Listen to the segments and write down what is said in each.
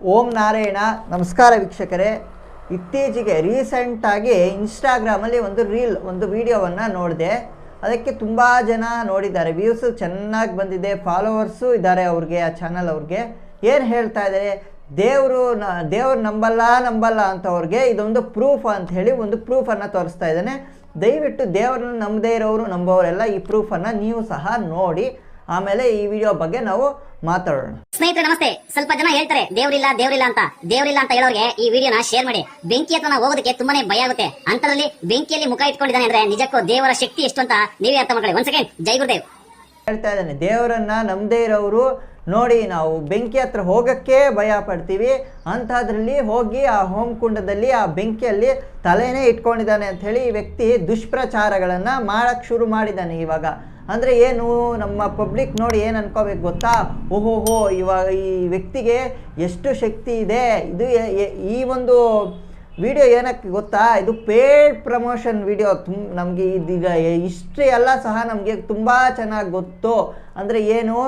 ಓಂ ನಾರಾಯಣ. ನಮಸ್ಕಾರ ವೀಕ್ಷಕರೇ. ಇತ್ತೀಚೆಗೆ ರೀಸೆಂಟಾಗಿ ಇನ್ಸ್ಟಾಗ್ರಾಮಲ್ಲಿ ಒಂದು ರೀಲ್ ಒಂದು ವಿಡಿಯೋವನ್ನು ನೋಡಿದೆ. ಅದಕ್ಕೆ ತುಂಬ ಜನ ನೋಡಿದ್ದಾರೆ. ವ್ಯೂಸ್ ಚೆನ್ನಾಗಿ ಬಂದಿದೆ ಫಾಲೋವರ್ಸು ಇದ್ದಾರೆ ಅವ್ರಿಗೆ, ಆ ಚಾನಲ್ ಅವ್ರಿಗೆ. ಏನು ಹೇಳ್ತಾ ಇದ್ದಾರೆ? ದೇವರು ನ, ದೇವ್ರು ನಂಬಲ್ಲ ನಂಬಲ್ಲ ಅಂತ ಅವ್ರಿಗೆ ಇದೊಂದು ಪ್ರೂಫ್ ಅಂತ ಹೇಳಿ ಒಂದು ಪ್ರೂಫನ್ನು ತೋರಿಸ್ತಾ ಇದ್ದಾನೆ. ದಯವಿಟ್ಟು ದೇವರನ್ನು ನಂಬದೇ ಇರೋರು, ನಂಬೋರೆಲ್ಲ ಈ ಪ್ರೂಫನ್ನು ನೀವು ಸಹ ನೋಡಿ. ಆಮೇಲೆ ಈ ವಿಡಿಯೋ ಬಗ್ಗೆ ನಾವು ಮಾತಾಡೋಣ. ಸ್ನೇಹಿತರೆ ನಮಸ್ತೆ. ಸ್ವಲ್ಪ ಜನ ಹೇಳ್ತಾರೆ ದೇವ್ರಿಲ್ಲ ದೇವ್ರಿಲ್ಲ ಅಂತ. ದೇವ್ರಿಲ್ಲ ಅಂತ ಹೇಳೋರಿಗೆ ಈ ವಿಡಿಯೋನ ಶೇರ್ ಮಾಡಿ. ಬೆಂಕಿ ಹತ್ರ ಹೋಗೋದಕ್ಕೆ ತುಂಬಾನೇ ಭಯ ಆಗುತ್ತೆ. ಅಂತರಲ್ಲಿ ಬೆಂಕಿಯಲ್ಲಿ ಮುಖ ಇಟ್ಕೊಂಡಿದ್ದಾನೆ ಅಂದ್ರೆ ನಿಜಕ್ಕೂ ದೇವರ ಶಕ್ತಿ ಎಷ್ಟು ಅಂತ ನೀವೇ ಅರ್ಥ ಮಾಡ್ಕೊಳ್ಳಿ. ಒಂದ್ ಸೆಕೆಂಡ್ ಜೈ ಗುರುದೇವ್. ಹೇಳ್ತಾ ಇದ್ದಾನೆ ದೇವರನ್ನ ನಮ್ದೇ ಇರೋರು ನೋಡಿ ನಾವು ಬೆಂಕಿ ಹತ್ರ ಹೋಗಕ್ಕೆ ಭಯ ಪಡ್ತೀವಿ. ಅಂಥದ್ರಲ್ಲಿ ಹೋಗಿ ಆ ಹೋಮ್ ಕುಂಡದಲ್ಲಿ ಆ ಬೆಂಕಿಯಲ್ಲಿ ತಲೆನೇ ಇಟ್ಕೊಂಡಿದ್ದಾನೆ ಅಂತ ಹೇಳಿ ಈ ವ್ಯಕ್ತಿ ದುಷ್ಪ್ರಚಾರಗಳನ್ನ ಮಾಡಕ್ಕೆ ಶುರು ಮಾಡಿದ್ದಾನೆ ಇವಾಗ. ಅಂದರೆ ಏನು? ನಮ್ಮ ಪಬ್ಲಿಕ್ ನೋಡಿ ಏನು ಅನ್ಕೋಬೇಕು ಗೊತ್ತಾ? ಓಹೋಹೋ, ಇವಾಗ ಈ ವ್ಯಕ್ತಿಗೆ ಎಷ್ಟು ಶಕ್ತಿ ಇದೆ? ಇದು ಈ ಒಂದು ವಿಡಿಯೋ ಏನಕ್ಕೆ ಗೊತ್ತಾ? ಇದು ಪೇಡ್ ಪ್ರಮೋಷನ್ ವಿಡಿಯೋ ತುಂಬ ನಮಗೆ ಇದೀಗ ಹಿಸ್ಟ್ರಿ ಎಲ್ಲ ಸಹ ನಮಗೆ ತುಂಬ ಚೆನ್ನಾಗಿ ಗೊತ್ತು. ಅಂದರೆ ಏನು?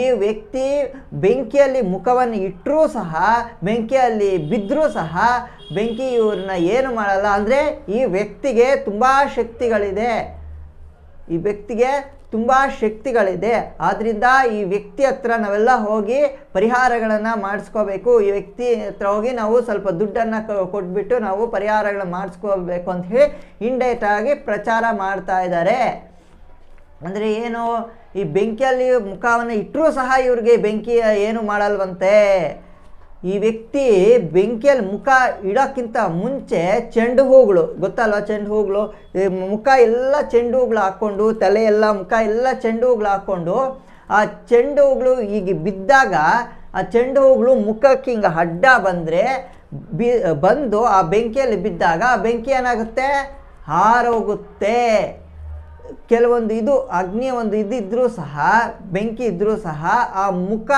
ಈ ವ್ಯಕ್ತಿ ಬೆಂಕಿಯಲ್ಲಿ ಮುಖವನ್ನು ಇಟ್ಟರೂ ಸಹ, ಬೆಂಕಿಯಲ್ಲಿ ಬಿದ್ದರೂ ಸಹ ಬೆಂಕಿ ಇವ್ರನ್ನ ಏನು ಮಾಡಲ್ಲ? ಅಂದರೆ ಈ ವ್ಯಕ್ತಿಗೆ ತುಂಬ ಶಕ್ತಿಗಳಿದೆ. ಈ ವ್ಯಕ್ತಿಗೆ ತುಂಬ ಶಕ್ತಿಗಳಿದೆ. ಆದ್ದರಿಂದ ಈ ವ್ಯಕ್ತಿ ಹತ್ರ ನಾವೆಲ್ಲ ಹೋಗಿ ಪರಿಹಾರಗಳನ್ನು ಮಾಡಿಸ್ಕೋಬೇಕು. ಈ ವ್ಯಕ್ತಿ ಹತ್ರ ಹೋಗಿ ನಾವು ಸ್ವಲ್ಪ ದುಡ್ಡನ್ನು ಕೊಟ್ಬಿಟ್ಟು ನಾವು ಪರಿಹಾರಗಳನ್ನು ಮಾಡಿಸ್ಕೋಬೇಕು ಅಂತ ಹೇಳಿ ಇಂಡೈರೆಕ್ಟ್ ಆಗಿ ಪ್ರಚಾರ ಮಾಡ್ತಾ ಇದ್ದಾರೆ. ಅಂದರೆ ಏನು, ಈ ಬೆಂಕಿಯಲ್ಲಿ ಮುಖವನ್ನು ಇಟ್ಟರೂ ಸಹ ಇವ್ರಿಗೆ ಬೆಂಕಿ ಏನು ಮಾಡಲ್ವಂತೆ? ಈ ವ್ಯಕ್ತಿ ಬೆಂಕಿಯಲ್ಲಿ ಮುಖ ಇಡೋಕ್ಕಿಂತ ಮುಂಚೆ ಚೆಂಡು ಹೂಗಳು, ಗೊತ್ತಲ್ವ ಚೆಂಡು ಹೂಗಳು? ಮುಖ ಎಲ್ಲ ಚೆಂಡು ಹೂಗಳು ಹಾಕ್ಕೊಂಡು, ತಲೆ ಎಲ್ಲ, ಮುಖ ಎಲ್ಲ ಚೆಂಡು ಹೂಗಳು ಹಾಕ್ಕೊಂಡು, ಆ ಚೆಂಡು ಹೂಗಳು ಈಗ ಬಿದ್ದಾಗ ಆ ಚೆಂಡು ಹೂಗಳು ಮುಖಕ್ಕೆ ಹಿಂಗೆ ಅಡ್ಡ ಬಂದರೆ ಬಿ, ಬಂದು ಆ ಬೆಂಕಿಯಲ್ಲಿ ಬಿದ್ದಾಗ ಆ ಬೆಂಕಿ ಏನಾಗುತ್ತೆ? ಹಾರೋಗುತ್ತೆ. ಕೆಲವೊಂದು ಇದು ಅಗ್ನಿಯ ಒಂದು ಇದಿದ್ದರೂ ಸಹ, ಬೆಂಕಿ ಇದ್ದರೂ ಸಹ ಆ ಮುಖ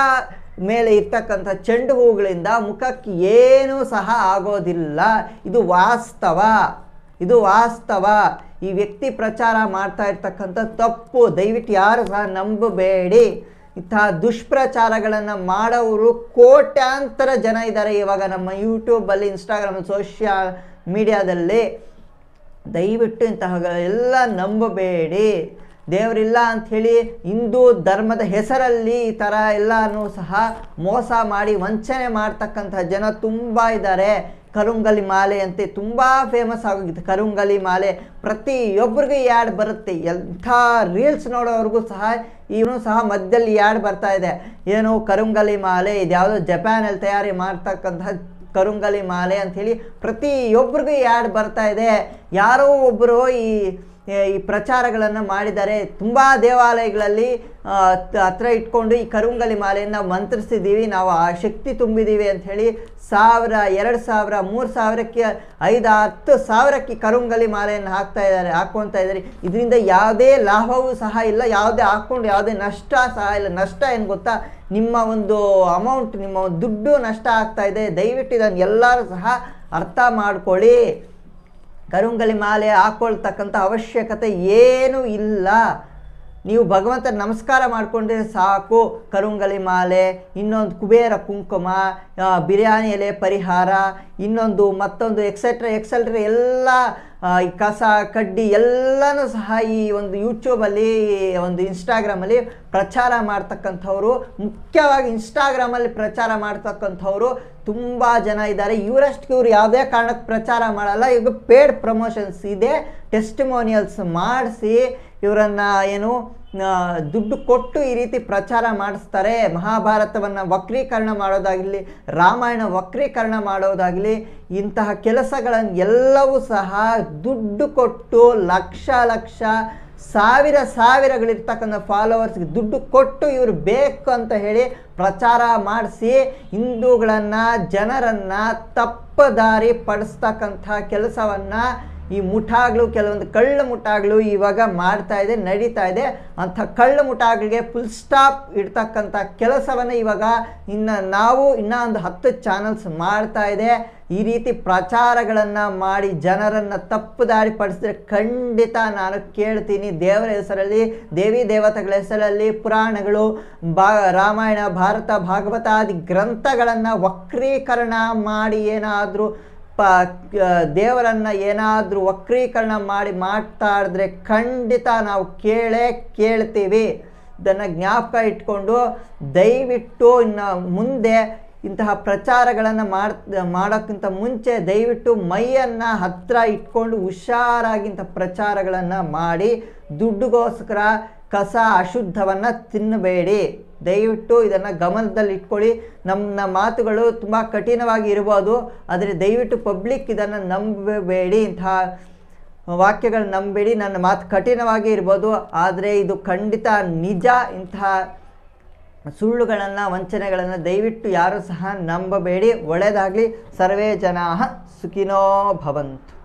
ಮೇಲೆ ಇರ್ತಕ್ಕಂಥ ಚೆಂಡು ಹೂಗಳಿಂದ ಮುಖಕ್ಕೆ ಏನೂ ಸಹ ಆಗೋದಿಲ್ಲ. ಇದು ವಾಸ್ತವ. ಇದು ವಾಸ್ತವ. ಈ ವ್ಯಕ್ತಿ ಪ್ರಚಾರ ಮಾಡ್ತಾ ಇರ್ತಕ್ಕಂಥ ತಪ್ಪು, ದಯವಿಟ್ಟು ಯಾರು ಸಹ ನಂಬಬೇಡಿ. ಇಂತಹ ದುಷ್ಪ್ರಚಾರಗಳನ್ನು ಮಾಡೋರು ಕೋಟ್ಯಾಂತರ ಜನ ಇದ್ದಾರೆ ಇವಾಗ ನಮ್ಮ ಯೂಟ್ಯೂಬಲ್ಲಿ ಇನ್ಸ್ಟಾಗ್ರಾಮ್ ಸೋಷಿಯಲ್ ಮೀಡಿಯಾದಲ್ಲಿ ದಯವಿಟ್ಟು ಇಂತಹ ಎಲ್ಲ ನಂಬಬೇಡಿ. ದೇವರಿಲ್ಲ ಅಂಥೇಳಿ ಹಿಂದೂ ಧರ್ಮದ ಹೆಸರಲ್ಲಿ ಈ ಥರ ಎಲ್ಲನೂ ಸಹ ಮೋಸ ಮಾಡಿ ವಂಚನೆ ಮಾಡ್ತಕ್ಕಂತಹ ಜನ ತುಂಬ ಇದ್ದಾರೆ. ಕರುಂಗಲಿ ಮಾಲೆ ಅಂತೆ ತುಂಬ ಫೇಮಸ್ ಆಗೋಗಿದೆ ಕರುಂಗಲಿ ಮಾಲೆ ಪ್ರತಿಯೊಬ್ಬರಿಗೂ ಯಾಡ್ ಬರುತ್ತೆ. ಎಂಥ ರೀಲ್ಸ್ ನೋಡೋವ್ರಿಗೂ ಸಹ ಇವನು ಸಹ ಮಧ್ಯದಲ್ಲಿ ಯಾಡ್ ಬರ್ತಾ ಇದೆ. ಏನು ಕರುಂಗಲಿ ಮಾಲೆ, ಇದ್ಯಾವುದೋ ಜಪಾನಲ್ಲಿ ತಯಾರಿ ಮಾಡ್ತಕ್ಕಂತಹ ಕರುಂಗಲಿ ಮಾಲೆ ಅಂಥೇಳಿ ಪ್ರತಿಯೊಬ್ಬರಿಗೂ ಯಾಡ್ ಬರ್ತಾ ಇದೆ. ಯಾರೋ ಒಬ್ಬರು ಈ ಈ ಪ್ರಚಾರಗಳನ್ನು ಮಾಡಿದ್ದಾರೆ ತುಂಬ ದೇವಾಲಯಗಳಲ್ಲಿ ಹತ್ರ ಇಟ್ಕೊಂಡು ಈ ಕರುಂಗಲಿ ಮಾಲೆಯನ್ನು ಮಂತ್ರಿಸಿದ್ದೀವಿ. ನಾವು ಆ ಶಕ್ತಿ ತುಂಬಿದ್ದೀವಿ ಅಂಥೇಳಿ ಸಾವಿರ, ಎರಡು ಸಾವಿರ, ಮೂರು ಸಾವಿರಕ್ಕೆ ಐದು, ಹತ್ತು ಸಾವಿರಕ್ಕೆ ಕರುಂಗಲಿ ಮಾಲೆಯನ್ನು ಹಾಕ್ತಾ ಇದ್ದಾರೆ ಹಾಕ್ಕೊತಾ ಇದ್ದಾರೆ. ಇದರಿಂದ ಯಾವುದೇ ಲಾಭವೂ ಸಹ ಇಲ್ಲ, ಯಾವುದೇ ಹಾಕ್ಕೊಂಡು ಯಾವುದೇ ನಷ್ಟ ಸಹ ಇಲ್ಲ. ನಷ್ಟ ಏನು ಗೊತ್ತಾ? ನಿಮ್ಮ ಒಂದು ಅಮೌಂಟ್ ನಿಮ್ಮ ದುಡ್ಡು ನಷ್ಟ ಆಗ್ತಾ ಇದೆ. ದಯವಿಟ್ಟು ಇದನ್ನು ಎಲ್ಲರೂ ಸಹ ಅರ್ಥ ಮಾಡ್ಕೊಳ್ಳಿ. ಕರುಂಗಲಿ ಮಾಲೆ ಹಾಕೊಳ್ತಕ್ಕಂಥ ಅವಶ್ಯಕತೆ ಏನೂ ಇಲ್ಲ. ನೀವು ಭಗವಂತ ನಮಸ್ಕಾರ ಮಾಡಿಕೊಂಡ್ರೆ ಸಾಕು. ಕರುಂಗಲಿ ಮಾಲೆ, ಇನ್ನೊಂದು ಕುಬೇರ ಕುಂಕುಮ ಬಿರಿಯಾನಿ ಎಲೆ ಪರಿಹಾರ, ಇನ್ನೊಂದು ಮತ್ತೊಂದು ಎಕ್ಸೆಟ್ರಾ ಎಕ್ಸೆಟ್ರಾ ಎಲ್ಲ ಈ ಕಸ, ಕಡ್ಡಿ ಎಲ್ಲನೂ ಸಹ ಈ ಒಂದು ಯೂಟ್ಯೂಬಲ್ಲಿ ಒಂದು ಇನ್ಸ್ಟಾಗ್ರಾಮಲ್ಲಿ ಪ್ರಚಾರ ಮಾಡ್ತಕ್ಕಂಥವ್ರು. ಮುಖ್ಯವಾಗಿ ಇನ್ಸ್ಟಾಗ್ರಾಮಲ್ಲಿ ಪ್ರಚಾರ ಮಾಡ್ತಕ್ಕಂಥವ್ರು ತುಂಬ ಜನ ಇದ್ದಾರೆ. ಇವರಷ್ಟು ಇವರು ಯಾವುದೇ ಕಾರಣಕ್ಕೆ ಪ್ರಚಾರ ಮಾಡಲ್ಲ. ಈಗ ಪೇಡ್ ಪ್ರಮೋಷನ್ಸ್ ಇದೆ. ಟೆಸ್ಟಿಮೋನಿಯಲ್ಸ್ ಮಾಡಿಸಿ ಇವರನ್ನು ಏನು ದುಡ್ಡು ಕೊಟ್ಟು ಈ ರೀತಿ ಪ್ರಚಾರ ಮಾಡಿಸ್ತಾರೆ. ಮಹಾಭಾರತವನ್ನು ವಕ್ರೀಕರಣ ಮಾಡೋದಾಗಲಿ, ರಾಮಾಯಣ ವಕ್ರೀಕರಣ ಮಾಡೋದಾಗಲಿ, ಇಂತಹ ಕೆಲಸಗಳನ್ನು ಎಲ್ಲವೂ ಸಹ ದುಡ್ಡು ಕೊಟ್ಟು ಲಕ್ಷ ಲಕ್ಷ, ಸಾವಿರ ಸಾವಿರಗಳಿರ್ತಕ್ಕಂಥ ಫಾಲೋವರ್ಸ್ಗೆ ದುಡ್ಡು ಕೊಟ್ಟು ಇವರು ಬೇಕು ಅಂತ ಹೇಳಿ ಪ್ರಚಾರ ಮಾಡಿಸಿ, ಹಿಂದೂಗಳನ್ನು, ಜನರನ್ನು ತಪ್ಪದಾರಿ ಪಡಿಸ್ತಕ್ಕಂಥ ಕೆಲಸವನ್ನು ಈ ಮುಠಾಗಳು ಕೆಲವೊಂದು ಕಳ್ಳ ಮುಠಾಗಳು ಇವಾಗ ಮಾಡ್ತಾ ಇದೆ, ನಡೀತಾ ಇದೆ. ಅಂಥ ಕಳ್ಳ ಮುಠಾಗಳಿಗೆ ಫುಲ್ ಸ್ಟಾಪ್ ಇಡ್ತಕ್ಕಂಥ ಕೆಲಸವನ್ನು ಇವಾಗ ಇನ್ನು ನಾವು ಇನ್ನೂ ಒಂದು ಹತ್ತು ಚಾನಲ್ಸ್ ಮಾಡ್ತಾ ಇದೆ. ಈ ರೀತಿ ಪ್ರಚಾರಗಳನ್ನು ಮಾಡಿ ಜನರನ್ನು ತಪ್ಪು ದಾರಿ ಪಡಿಸಿದ್ರೆ ಖಂಡಿತ ನಾನು ಕೇಳ್ತೀನಿ. ದೇವರ ಹೆಸರಲ್ಲಿ, ದೇವಿ ದೇವತೆಗಳ ಹೆಸರಲ್ಲಿ ಪುರಾಣಗಳು, ಬಾ, ರಾಮಾಯಣ, ಭಾರತ, ಭಾಗವತಾದಿ ಗ್ರಂಥಗಳನ್ನು ವಕ್ರೀಕರಣ ಮಾಡಿ ಏನಾದರೂ ಪ ದೇವರನ್ನು ಏನಾದರೂ ವಕ್ರೀಕರಣ ಮಾಡಿ ಮಾತಾಡಿದ್ರೆ ಖಂಡಿತ ನಾವು ಕೇಳೇ ಕೇಳ್ತೀವಿ. ಇದನ್ನು ಜ್ಞಾಪಕ ಇಟ್ಕೊಂಡು ದಯವಿಟ್ಟು ಇನ್ನು ಮುಂದೆ ಇಂತಹ ಪ್ರಚಾರಗಳನ್ನು ಮಾಡ್, ಮಾಡೋಕ್ಕಿಂತ ಮುಂಚೆ ದಯವಿಟ್ಟು ಮೈಯನ್ನು ಹತ್ತಿರ ಇಟ್ಕೊಂಡು ಹುಷಾರಾಗಿ ಇಂಥ ಪ್ರಚಾರಗಳನ್ನು ಮಾಡಿ ದುಡ್ಡುಗೋಸ್ಕರ ಕಸ ಅಶುದ್ಧವನ್ನು ತಿನ್ನಬೇಡಿ. ದಯವಿಟ್ಟು ಇದನ್ನು ಗಮನದಲ್ಲಿ ಇಟ್ಕೊಳ್ಳಿ. ನಮ್ಮ ಮಾತುಗಳು ತುಂಬ ಕಠಿಣವಾಗಿ ಇರ್ಬೋದು ಆದರೆ ದಯವಿಟ್ಟು ಪಬ್ಲಿಕ್ ಇದನ್ನು ನಂಬಬೇಡಿ. ಇಂತಹ ವಾಕ್ಯಗಳು ನಂಬಬೇಡಿ ನನ್ನ ಮಾತು ಕಠಿಣವಾಗಿ ಇರ್ಬೋದು ಆದರೆ ಇದು ಖಂಡಿತ ನಿಜ. ಇಂತಹ ಸುಳ್ಳುಗಳನ್ನು, ವಂಚನೆಗಳನ್ನು ದಯವಿಟ್ಟು ಯಾರೂ ಸಹ ನಂಬಬೇಡಿ. ಒಳ್ಳೆಯದಾಗಲಿ ಸರ್ವೇ ಜನಾಃ ಸುಖಿನೋ ಭವಂತು.